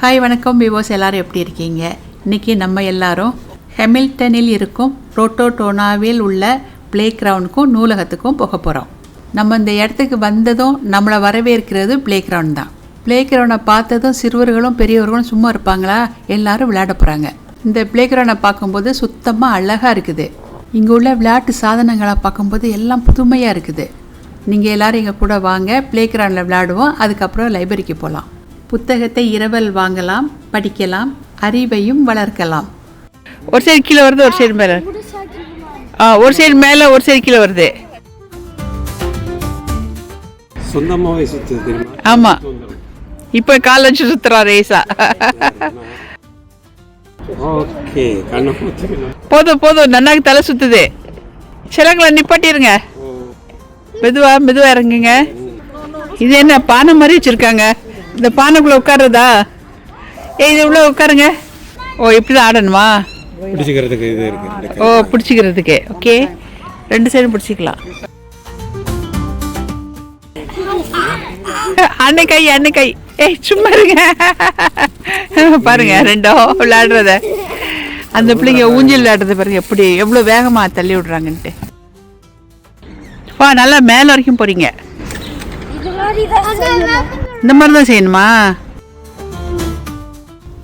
Hi வணக்கம் பிவோஸ் எல்லாரும் எப்படி இருக்கீங்க? இன்றைக்கி நம்ம எல்லாரும் ஹெமில்டனில் இருக்கும் ரோட்டோடோனாவில் உள்ள பிளே கிரவுண்டுக்கும் நூலகத்துக்கும் போக போகிறோம் நம்ம இந்த இடத்துக்கு வந்ததும் நம்மளை வரவேற்கிறது பிளே கிரவுண்ட் தான். பிளே கிரவுண்டை பார்த்ததும் சிறுவர்களும் பெரியவர்களும் சும்மா இருப்பாங்களா? எல்லாரும் விளையாட போகிறாங்க இந்த பிளே கிரவுண்டை பார்க்கும்போது சுத்தமாக அழகாக இருக்குது. இங்கே உள்ள விளையாட்டு சாதனங்களை பார்க்கும்போது எல்லாம் புதுமையாக இருக்குது. நீங்கள் எல்லோரும் எங்கள் கூட வாங்க பிளே கிரவுண்டில் விளையாடுவோம். அதுக்கப்புறம் லைப்ரரிக்கு போகலாம் புத்தகத்தை இரவல் வாங்கலாம் படிக்கலாம் அறிவையும் வளர்க்கலாம். ஒரு சைடு கீழே வருது ஒரு சைடு மேலே. ஆ ஒரு சைடு மேலே ஒரு சைடு கீழே வருது. சொந்தமாகவே சுற்றுது தெரியுமா? ஆமாம் இப்போ கால் வச்சு சுற்றுறா ரேஸா ஓகே போதும் போதும் நன்னாக்கு தலை சுற்றுது சிலங்களை நிப்பாட்டிருங்க. மெதுவா மெதுவா இறங்குங்க. இது என்ன பானை மாதிரி வச்சுருக்காங்க. இந்த பானைக்குள்ளே உட்காருதா ஏய் இது உள்ள உட்காருங்க. ஓ இப்படி தான் ஆடணுமா? பிடிச்சிக்கிறதுக்கு இது இருக்கு. ஓ பிடிச்சிக்கிறதுக்கு. ஓகே. ரெண்டு சைடும் பிடிச்சிக்கலாம். அன்னை கை அன்னை கை. ஏய் சும்மா இருங்க. பாருங்க ரெண்டும் விளையாடுறத. அந்த பிள்ளைங்க ஊஞ்சல் விளையாடுறத பாருங்க எப்படி எவ்வளோ வேகமாக தள்ளி விடுறாங்கன்ட்டு. வா நல்லா மேலே வரைக்கும் போறீங்க. இந்த மாதிரி தான் செய்யணுமா?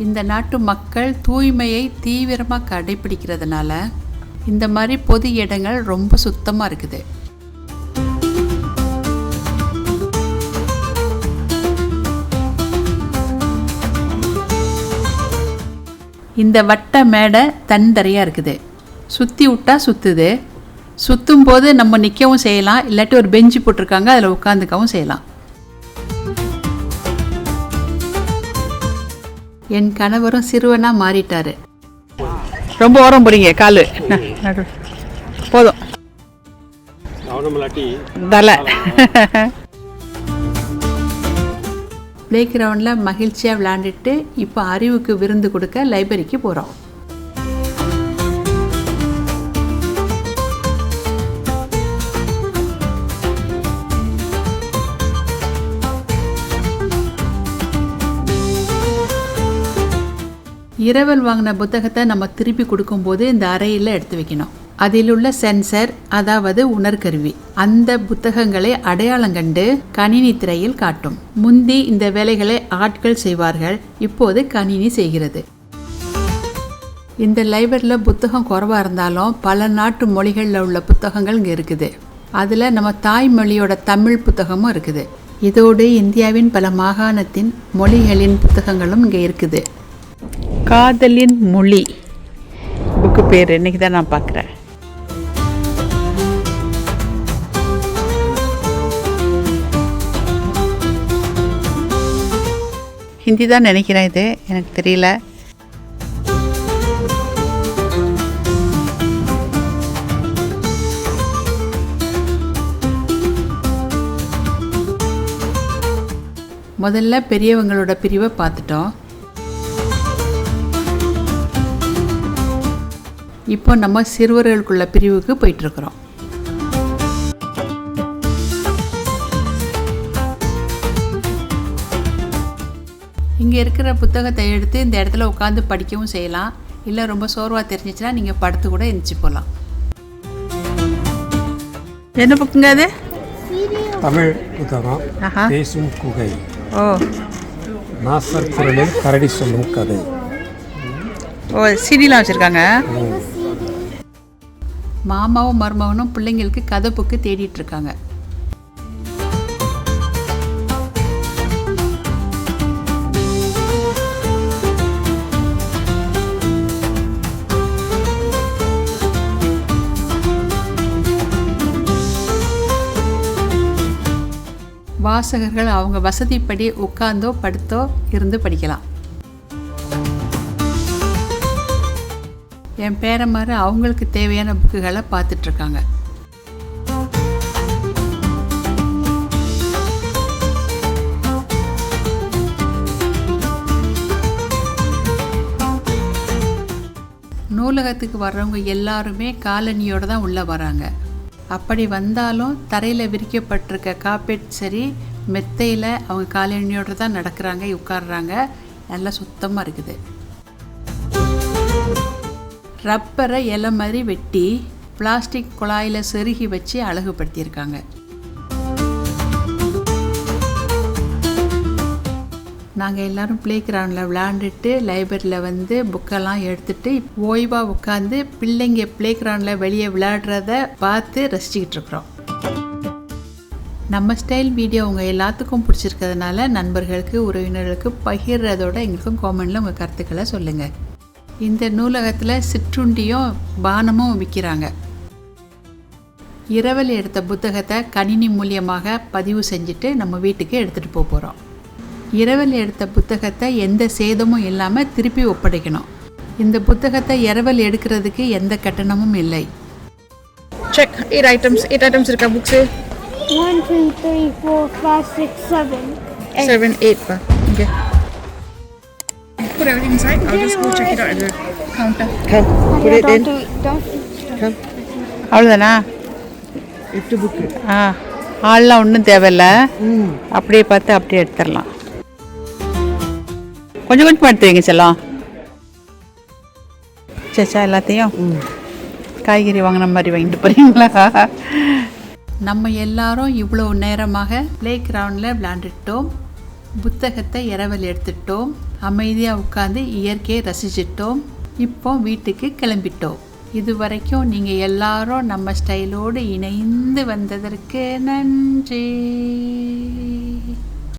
இந்த நாட்டு மக்கள் தூய்மையை தீவிரமாக கடைபிடிக்கிறதுனால இந்த மாதிரி பொது இடங்கள் ரொம்ப சுத்தமாக இருக்குது. இந்த வட்ட மேடை தன்தரையாக இருக்குது. சுற்றி விட்டா சுற்றுது சுற்றும் போது நம்ம நிற்கவும் செய்யலாம். இல்லாட்டி ஒரு பெஞ்சு போட்டிருக்காங்க அதில் உட்காந்துக்கவும் செய்யலாம். என் கணவரும் சிறுவனாக மாறிட்டாரு. ரொம்ப ஓரம் போறீங்க காலு. போதும். தலை. ப்ளே கிரவுண்டில் மகிழ்ச்சியாக விளையாண்டுட்டு இப்போ அறிவுக்கு விருந்து கொடுக்க லைப்ரரிக்கு போகிறோம் இரவல் வாங்கின புத்தகத்தை நம்ம திருப்பி கொடுக்கும்போது இந்த அறையில் எடுத்து வைக்கணும். அதில் உள்ள சென்சர் அதாவது உணர்கருவி அந்த புத்தகங்களை அடையாளம் கண்டு கணினி திரையில் காட்டும். முந்தி இந்த வேலைகளை ஆட்கள் செய்வார்கள் இப்போது கணினி செய்கிறது. இந்த லைப்ரரியில் புத்தகம் குறைவாக இருந்தாலும் பல நாட்டு மொழிகளில் உள்ள புத்தகங்கள் இங்கே இருக்குது. அதில் நம்ம தாய்மொழியோட தமிழ் புத்தகமும் இருக்குது. இதோடு இந்தியாவின் பல மாகாணத்தின் மொழிகளின் புத்தகங்களும் இங்கே இருக்குது. காதலின் மொழி. புக்கு பேர் இன்னைக்கு தான் நான் பார்க்குறேன். ஹிந்தி தான் நினைக்கிறேன் இது எனக்கு தெரியல. முதல்ல பெரியவங்களோட பிரிவை பார்த்துட்டோம். இப்போ நம்ம சிறுவர்களுக்குள்ள பிரிவுக்கு போயிட்டுருக்குறோம். இங்கே இருக்கிற புத்தகத்தை எடுத்து இந்த இடத்துல உட்காந்து படிக்கவும் செய்யலாம். இல்லை ரொம்ப சோர்வாக தெரிஞ்சிச்சுன்னா நீங்கள் படுத்து கூட எந்திரிச்சு போகலாம் என்ன புக்குங்க அது? தமிழ் புத்தகம். பேசும் குகை. ஓ. நாசர் குரலில் கரடி சொல்லும் கதை. ஓ சிடிலாம் வச்சுருக்காங்க. மாமாவும் மருமகனும் பிள்ளைங்களுக்கு கதை புக்கு தேடிட்டு இருக்காங்க. வாசகர்கள் அவங்க வசதிப்படி உட்கார்ந்தோ படுத்தோ இருந்து படிக்கலாம். என் பேரமாரு அவங்களுக்கு தேவையான புக்குகளை பார்த்துட்ருக்காங்க. நூலகத்துக்கு வர்றவங்க எல்லாருமே காலனியோடு தான் உள்ளே வராங்க. அப்படி வந்தாலும் தரையில் விரிக்கப்பட்டிருக்க காப்பேட் சரி மெத்தையில் அவங்க காலனியோடு தான் நடக்கிறாங்க உட்காடுறாங்க நல்லா சுத்தமாக இருக்குது. ரப்பரை இலை மாதிரி வெட்டி பிளாஸ்டிக் குழாயில் செருகி வச்சு அழகுபடுத்தியிருக்காங்க. நாங்கள் எல்லாரும் ப்ளே கிரவுண்டில் விளையாண்டுட்டு லைப்ரரியில் வந்து புக்கெல்லாம் எடுத்துகிட்டு ஓய்வாக உட்காந்து பிள்ளைங்க ப்ளே கிரவுண்டில் வெளியே விளையாடுறத பார்த்து ரசிச்சுக்கிட்டு இருக்கிறோம். நம்ம ஸ்டைல் வீடியோ உங்கள் எல்லாத்துக்கும் பிடிச்சிருக்கிறதுனால நண்பர்களுக்கு உறவினர்களுக்கு பகிர்றதோட எங்களுக்கும் காமெண்டில் உங்கள் கருத்துக்களை சொல்லுங்கள் இந்த நூலகத்தில் சிற்றுண்டியும் பானமும் விற்கிறாங்க இரவல் எடுத்த புத்தகத்தை கணினி மூலியமாக பதிவு செஞ்சுட்டு நம்ம வீட்டுக்கு எடுத்துகிட்டு போக போகிறோம் இரவல் எடுத்த புத்தகத்தை எந்த சேதமும் இல்லாமல் திருப்பி ஒப்படைக்கணும். இந்த புத்தகத்தை இரவல் எடுக்கிறதுக்கு எந்த கட்டணமும் இல்லை. Check eight items eight items இருக்கா books two, three, four, five, six, seven. Eight. Seven eight பா இங்கே Put everything inside. I'll just go check it out at the counter. Come, put it in. Don't. அவ்வளோதானா எட்டு book ஆ ஆள்லாம் ஒன்றும் தேவையில்ல. அப்படியே பார்த்து அப்படியே எடுத்துடலாம். கொஞ்சம் கொஞ்சமாக எடுத்து வைங்க செல்லம். சேச்சா எல்லாத்தையும் காய்கறி வாங்கின மாதிரி வாங்கிட்டு போகிறீங்களா நம்ம எல்லாரும் இவ்வளோ நேரமாக ப்ளே கிரவுண்டில் விளையாண்டுட்டோம். புத்தகத்தை இரவல் எடுத்துட்டோம். அமைதியாக உட்காந்து இயற்கையை ரசிச்சிட்டோம். இப்போ வீட்டுக்கு கிளம்பிட்டோம். இது வரைக்கும் நீங்கள் எல்லாரும் நம்ம ஸ்டைலோடு இணைந்து வந்ததற்கு நன்றி.